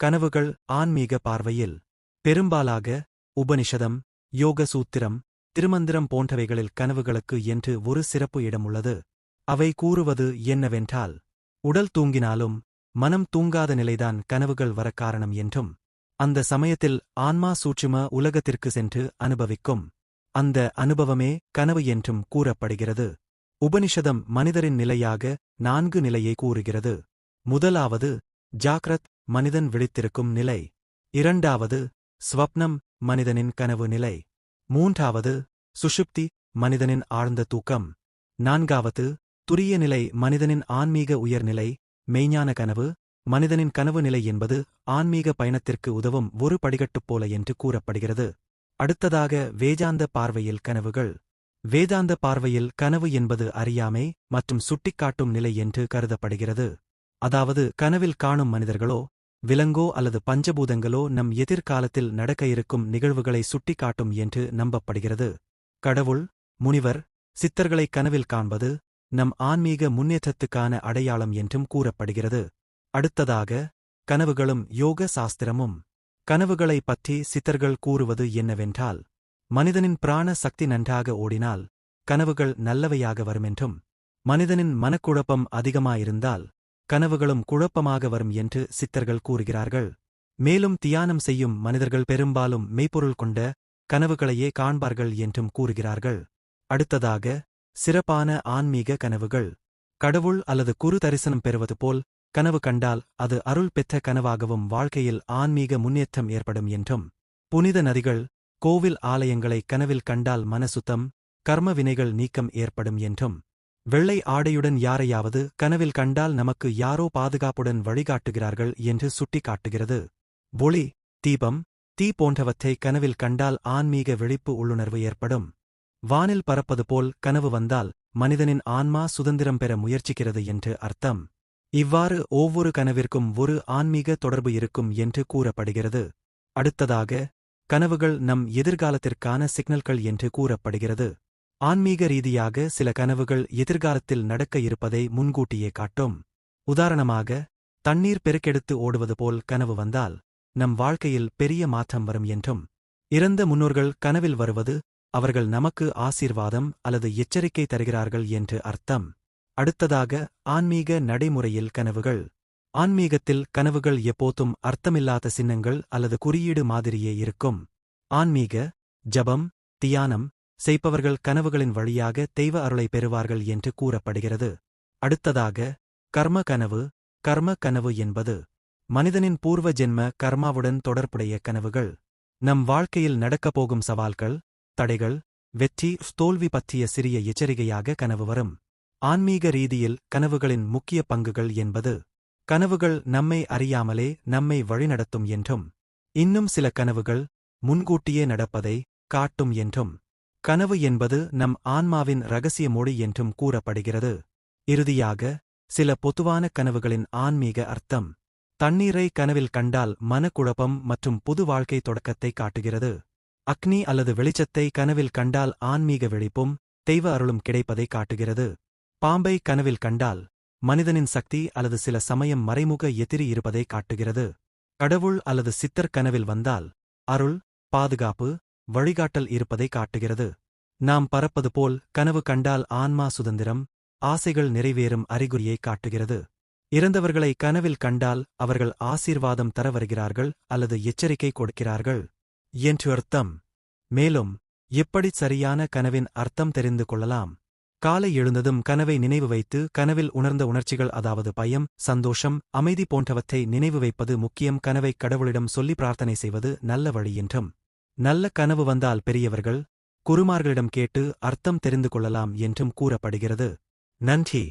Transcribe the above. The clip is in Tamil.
கனவுகள் ஆன்மீக பார்வையில். பெரும்பாலாக உபனிஷதம் யோக சூத்திரம் திருமந்திரம் போன்றவைகளில் கனவுகளுக்கு என்று ஒரு சிறப்பு இடம் உள்ளது அவை கூறுவது என்னவென்றால் உடல் தூங்கினாலும் மனம் தூங்காத நிலைதான் கனவுகள் வர காரணம் என்றும் அந்த சமயத்தில் ஆன்மா சூட்சும உலகத்திற்கு சென்று அனுபவிக்கும். அந்த அனுபவமே கனவு என்றும் கூறப்படுகிறது. உபனிஷதம் மனிதரின் நிலையாக நான்கு நிலையை கூறுகிறது. முதலாவது ஜாக்ரத் மனிதன் விழித்திருக்கும் நிலை. இரண்டாவது ஸ்வப்னம் மனிதனின் கனவு நிலை. மூன்றாவது சுஷுப்தி மனிதனின் ஆழ்ந்த தூக்கம். நான்காவது துரிய நிலை மனிதனின் ஆன்மீக உயர்நிலை. மெய்ஞான கனவு மனிதனின் கனவு நிலை என்பது ஆன்மீக பயணத்திற்கு உதவும் ஒரு படிகட்டுப் போல என்று கூறப்படுகிறது. அடுத்ததாக வேதாந்த பார்வையில் கனவுகள். வேதாந்த பார்வையில் கனவு என்பது அறியாமை மற்றும் சுட்டிக்காட்டும் நிலை என்று கருதப்படுகிறது. அதாவது கனவில் காணும் மனிதர்களோ விலங்கோ அல்லது பஞ்சபூதங்களோ நம் எதிர்காலத்தில் நடக்க இருக்கும் நிகழ்வுகளை சுட்டிக்காட்டும் என்று நம்பப்படுகிறது. கடவுள் முனிவர் சித்தர்களை கனவில் காண்பது நம் ஆன்மீக முன்னேற்றத்துக்கான அடையாளம் என்றும் கூறப்படுகிறது. அடுத்ததாக கனவுகளும் யோக சாஸ்திரமும். கனவுகளை பற்றி சித்தர்கள் கூறுவது என்னவென்றால் மனிதனின் பிராண சக்தி நன்றாக ஓடினால் கனவுகள் நல்லவையாக வருமென்றும் மனிதனின் மனக்குழப்பம் அதிகமாயிருந்தால் கனவுகளும் குழப்பமாக வரும் என்று சித்தர்கள் கூறுகிறார்கள். மேலும் தியானம் செய்யும் மனிதர்கள் பெரும்பாலும் மெய்ப்பொருள் கொண்ட கனவுகளையே காண்பார்கள் என்றும் கூறுகிறார்கள். அடுத்ததாக சிறப்பான ஆன்மீக கனவுகள். கடவுள் அல்லது குரு தரிசனம் பெறுவது போல் கனவு கண்டால் அது அருள் பெற்ற கனவாகவும் வாழ்க்கையில் ஆன்மீக முன்னேற்றம் ஏற்படும் என்றும். புனித நதிகள் கோவில் ஆலயங்களை கனவில் கண்டால் மனசுத்தம் கர்ம வினைகள் நீக்கம் ஏற்படும் என்றும். வெள்ளை ஆடையுடன் யாரையாவது கனவில் கண்டால் நமக்கு யாரோ பாதுகாப்புடன் வழிகாட்டுகிறார்கள் என்று சுட்டிக்காட்டுகிறது. ஒளி தீபம் தீ போன்றவற்றை கனவில் கண்டால் ஆன்மீக விழிப்பு உள்ளுணர்வு ஏற்படும். வானில் பறப்பது போல் கனவு வந்தால் மனிதனின் ஆன்மா சுதந்திரம் பெற முயற்சிக்கிறது என்று அர்த்தம். இவ்வாறு ஒவ்வொரு கனவிற்கும் ஒரு ஆன்மீக தொடர்பு இருக்கும் என்று கூறப்படுகிறது. அடுத்ததாக கனவுகள் நம் எதிர்காலத்திற்கான சிக்னல்கள் என்று கூறப்படுகிறது. ஆன்மீக ரீதியாக சில கனவுகள் எதிர்காலத்தில் நடக்க இருப்பதை முன்கூட்டியே காட்டும். உதாரணமாக தண்ணீர் பெருக்கெடுத்து ஓடுவது போல் கனவு வந்தால் நம் வாழ்க்கையில் பெரிய மாற்றம் வரும் என்றும் இறந்த முன்னோர்கள் கனவில் வருவது அவர்கள் நமக்கு ஆசீர்வாதம் அல்லது எச்சரிக்கை தருகிறார்கள் என்று அர்த்தம். அடுத்ததாக ஆன்மீக நடைமுறையில் கனவுகள். ஆன்மீகத்தில் கனவுகள் எப்போதும் அர்த்தமில்லாத சின்னங்கள் அல்லது குறியீடு மாதிரியே இருக்கும். ஆன்மீக ஜபம் தியானம் செய்பவர்கள் கனவுகளின் வழியாக தெய்வ அருளை பெறுவார்கள் என்று கூறப்படுகிறது. அடுத்ததாக கர்ம கனவு கர்ம கனவு என்பது மனிதனின் பூர்வ ஜென்ம கர்மாவுடன் தொடர்புடைய கனவுகள். நம் வாழ்க்கையில் நடக்கப் போகும் சவால்கள் தடைகள் வெற்றி தோல்வி பற்றிய சிறிய எச்சரிக்கையாக கனவு வரும். ஆன்மீக ரீதியில் கனவுகளின் முக்கிய பங்குகள் என்பது கனவுகள் நம்மை அறியாமலே நம்மை வழிநடத்தும் என்றும் இன்னும் சில கனவுகள் முன்கூட்டியே நடப்பதை காட்டும் என்றும். கனவு என்பது நம் ஆன்மாவின் ரகசிய மொழி என்றும் கூறப்படுகிறது. இறுதியாக சில பொதுவான கனவுகளின் ஆன்மீக அர்த்தம் தண்ணீரை கனவில் கண்டால் மனக்குழப்பம் மற்றும் புது வாழ்க்கை தொடக்கத்தை காட்டுகிறது. அக்னி அல்லது வெளிச்சத்தை கனவில் கண்டால் ஆன்மீக விழிப்பும் தெய்வ அருளும் கிடைப்பதை காட்டுகிறது. பாம்பை கனவில் கண்டால் மனிதனின் சக்தி அல்லது சில சமயம் மறைமுக எதிரி இருப்பதை காட்டுகிறது. கடவுள் அல்லது சித்தர் கனவில் வந்தால் அருள் பாதுகாப்பு வழிகாட்டல் இருப்பதை காட்டுகிறது. நாம் பறப்பது போல் கனவு கண்டால் ஆன்மா சுதந்திரம் ஆசைகள் நிறைவேறும் அறிகுறியை காட்டுகிறது. இறந்தவர்களை கனவில் கண்டால் அவர்கள் ஆசீர்வாதம் தர வருகிறார்கள் அல்லது எச்சரிக்கை கொடுக்கிறார்கள். என்று அர்த்தம். மேலும் எப்படி சரியான கனவின் அர்த்தம் தெரிந்து கொள்ளலாம்? காலை எழுந்ததும் கனவை நினைவு வைத்து கனவில் உணர்ந்த உணர்ச்சிகள் அதாவது பயம் சந்தோஷம் அமைதி போன்றவற்றை நினைவு வைப்பது முக்கியம். கனவை கடவுளிடம் சொல்லி பிரார்த்தனை செய்வது நல்ல வழி என்றும். நல்ல கனவு வந்தால் பெரியவர்கள் குருமார்களிடம் கேட்டு அர்த்தம் தெரிந்து கொள்ளலாம் என்றும் கூறப்படுகிறது. நன்றி.